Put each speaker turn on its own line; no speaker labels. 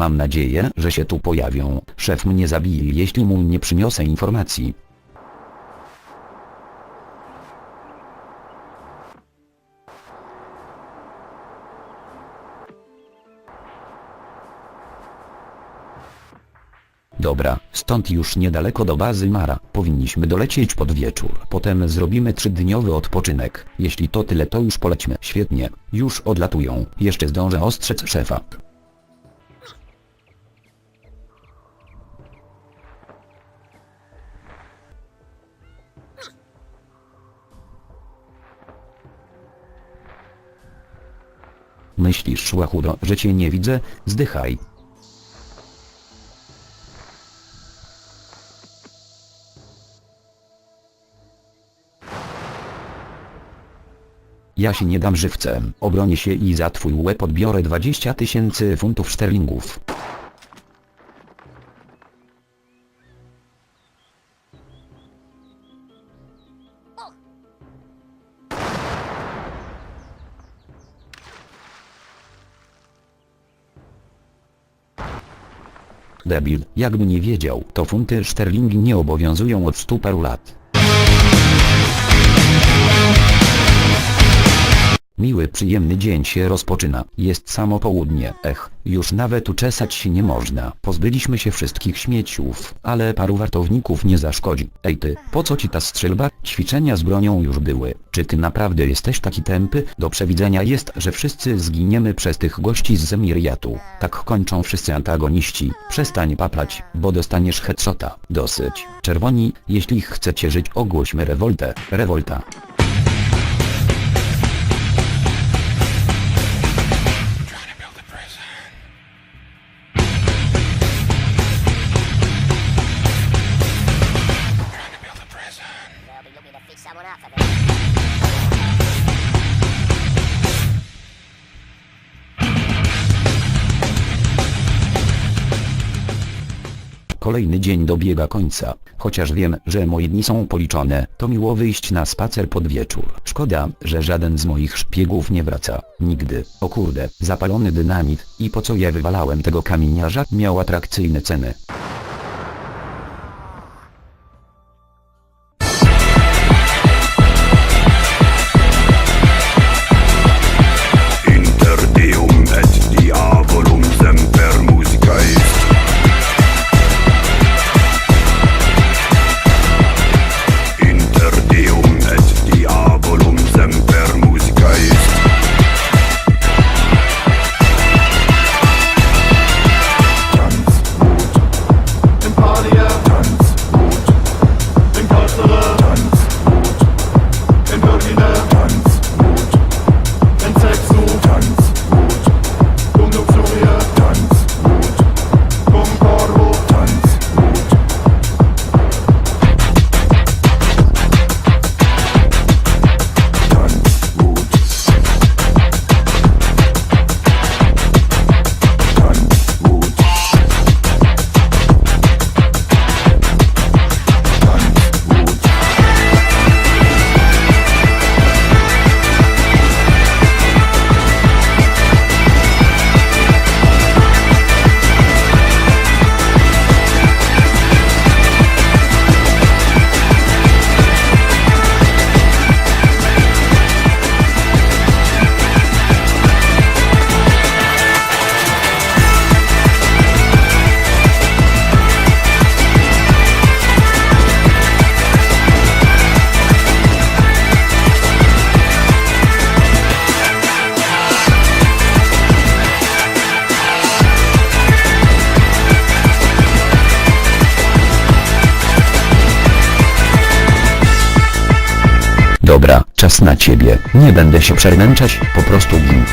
Mam nadzieję, że się tu pojawią. Szef mnie zabije jeśli mu nie przyniosę informacji. Dobra, stąd już niedaleko do bazy Mara. Powinniśmy dolecieć pod wieczór. Potem zrobimy trzydniowy odpoczynek. Jeśli to tyle to już polećmy. Świetnie. Już odlatują. Jeszcze zdążę ostrzec szefa. Myślisz szłachudo, że cię nie widzę? Zdychaj. Ja się nie dam żywcem, obronię się i za twój łeb odbiorę 20 tysięcy funtów sterlingów. Debil, jakby nie wiedział, to funty szterlingi nie obowiązują od stu paru lat. Miły przyjemny dzień się rozpoczyna. Jest samo południe. Ech, już nawet uczesać się nie można. Pozbyliśmy się wszystkich śmieciów, ale paru wartowników nie zaszkodzi. Ej ty, po co ci ta strzelba? Ćwiczenia z bronią już były. Czy ty naprawdę jesteś taki tępy? Do przewidzenia jest, że wszyscy zginiemy przez tych gości z Zemiriatu. Tak kończą wszyscy antagoniści. Przestań paplać, bo dostaniesz headshota. Dosyć. Czerwoni, jeśli chcecie żyć ogłośmy rewoltę. Rewolta. Kolejny dzień dobiega końca. Chociaż wiem, że moje dni są policzone, to miło wyjść na spacer pod wieczór. Szkoda, że żaden z moich szpiegów nie wraca. Nigdy. O kurde, zapalony dynamit. I po co ja wywalałem tego kamieniarza? Miał atrakcyjne ceny. Dobra, czas na ciebie. Nie będę się przemęczać, po prostu gin.